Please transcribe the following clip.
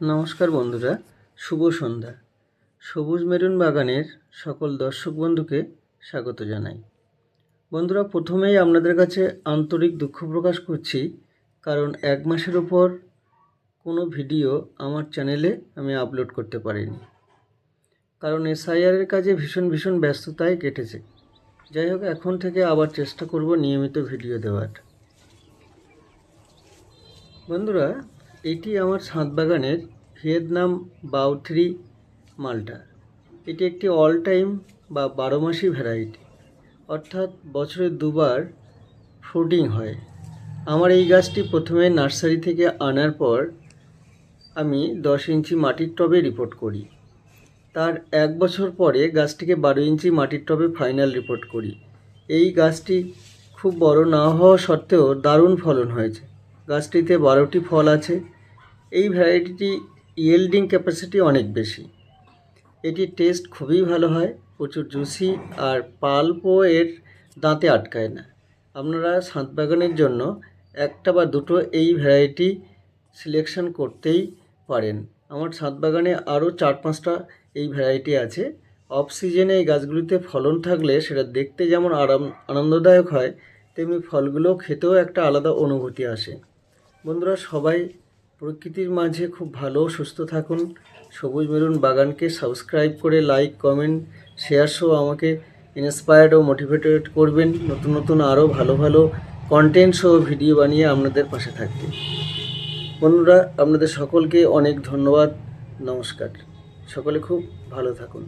নমস্কার বন্ধুরা, শুভ সন্ধ্যা। সবুজ মেরুন বাগানের সকল দর্শক বন্ধুকে স্বাগত জানাই। বন্ধুরা, প্রথমেই আপনাদের কাছে আন্তরিক দুঃখ প্রকাশ করছি, কারণ এক মাসের ওপর কোনো ভিডিও আমার চ্যানেলে আমি আপলোড করতে পারিনি। কারণ এসআইআরের কাজে ভীষণ ভীষণ ব্যস্ততায় কেটেছে। যাই হোক, এখন থেকে আবার চেষ্টা করব নিয়মিত ভিডিও দেওয়ার। বন্ধুরা এটি আমার ছাদ বাগানের ভিয়েতনাম বাউথ্রি মালটা। এটি একটি অল টাইম বা বারো মাসি ভ্যারাইটি অর্থাৎ বছরে দুবার ফ্রুটিং হয়। আমার এই গাছটি প্রথমে নার্সারি থেকে আনার পর আমি দশ ইঞ্চি মাটির টবে রিপোর্ট করি। তার এক বছর পরে গাছটিকে বারো ইঞ্চি মাটির টবে ফাইনাল রিপোর্ট করি। এই গাছটি খুব বড় না হওয়া সত্ত্বেও দারুণ ফলন হয়েছে। গাছটিতে বারোটি ফল আছে। এই ভ্যারাইটিটি ইয়েল্ডিং ক্যাপাসিটি অনেক বেশি। এটির টেস্ট খুবই ভালো হয়, প্রচুর জুসি আর পাল্পও এর দাঁতে আটকায় না। আপনারা ছাদ বাগানের জন্য একটা বা দুটো এই ভ্যারাইটি সিলেকশন করতেই পারেন। আমার ছাদ বাগানে আরও চার পাঁচটা এই ভ্যারাইটি আছে। অফ সিজনে এই গাছগুলিতে ফলন থাকলে সেটা দেখতে যেমন আরাম, আনন্দদায়ক হয়, তেমনি ফলগুলো খেতেও একটা আলাদা অনুভূতি আসে। বন্ধুরা, সবাই প্রকৃতির মাঝে খুব ভালো, সুস্থ থাকুন। সবুজ মেরুন বাগানকে সাবস্ক্রাইব করে লাইক, কমেন্ট, শেয়ার সহ আমাকে ইন্সপায়ার্ড ও মোটিভেটেড করবেন। নতুন নতুন আরও ভালো ভালো কন্টেন্ট সহ ভিডিও বানিয়ে আপনাদের পাশে থাকতে। বন্ধুরা, আপনাদের সকলকে অনেক ধন্যবাদ। নমস্কার। সকলে খুব ভালো থাকুন।